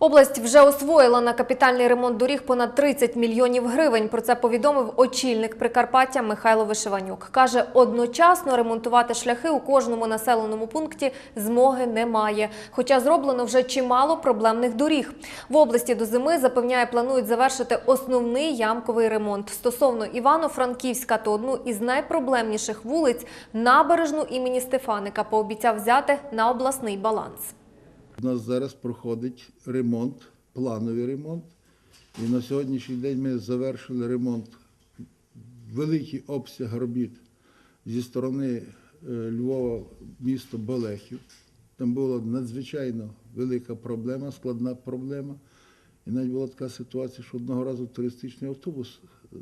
Область вже освоїла на капітальний ремонт доріг понад 30 мільйонів гривень. Про це повідомив очільник Прикарпаття Михайло Вишиванюк. Каже, одночасно ремонтувати шляхи у кожному населеному пункті змоги немає. Хоча зроблено вже чимало проблемних доріг. В області до зими запевняє, планують завершити основний ямковий ремонт. Стосовно Івано-Франківська, то одну із найпроблемніших вулиць набережну імені Стефаника пообіцяв взяти на обласний баланс. У нас зараз проходить ремонт, плановий ремонт. І на сьогоднішній день ми завершили ремонт, великий обсяг робіт зі сторони е, Львова, місто Балехів. Там була надзвичайно велика проблема, складна проблема. І навіть була така ситуація, що одного разу туристичний автобус е,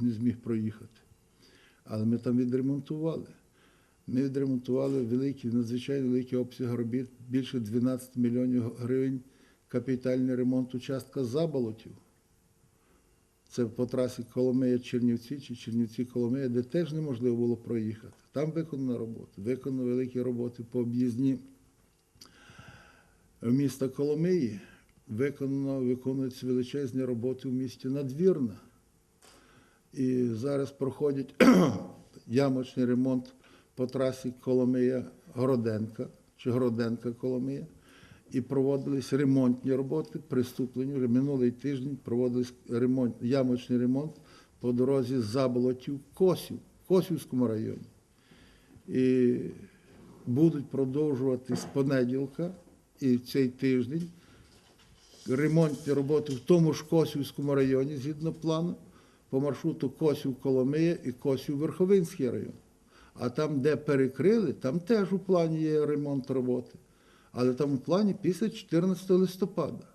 не зміг проїхати. Але ми там відремонтували. Ми відремонтували великий, надзвичайно великий обсяг робіт, більше 12 мільйонів гривень капітальний ремонт участка Заболотів. Це по трасі Коломия-Чернівці чи Чернівці-Коломия, де теж неможливо було проїхати. Там виконана робота, виконано великі роботи по об'їзні міста Коломиї. Виконано, виконуються величезні роботи в місті Надвірна. І зараз проходять ямочний ремонт по трасі Коломия-Гроденка чи Гроденка-Коломия. І проводились ремонтні роботи, приступлені вже минулий тиждень проводились ремонт, ямочний ремонт по дорозі Заболотів Косів, Косівському районі. І будуть продовжувати з понеділка і цей тиждень ремонтні роботи в тому ж Косівському районі, згідно плану, по маршруту Косів-Коломия і Косів-Верховинський район. А там, де перекрили, там теж у плані є ремонт роботи. Але там у плані після 14 листопада.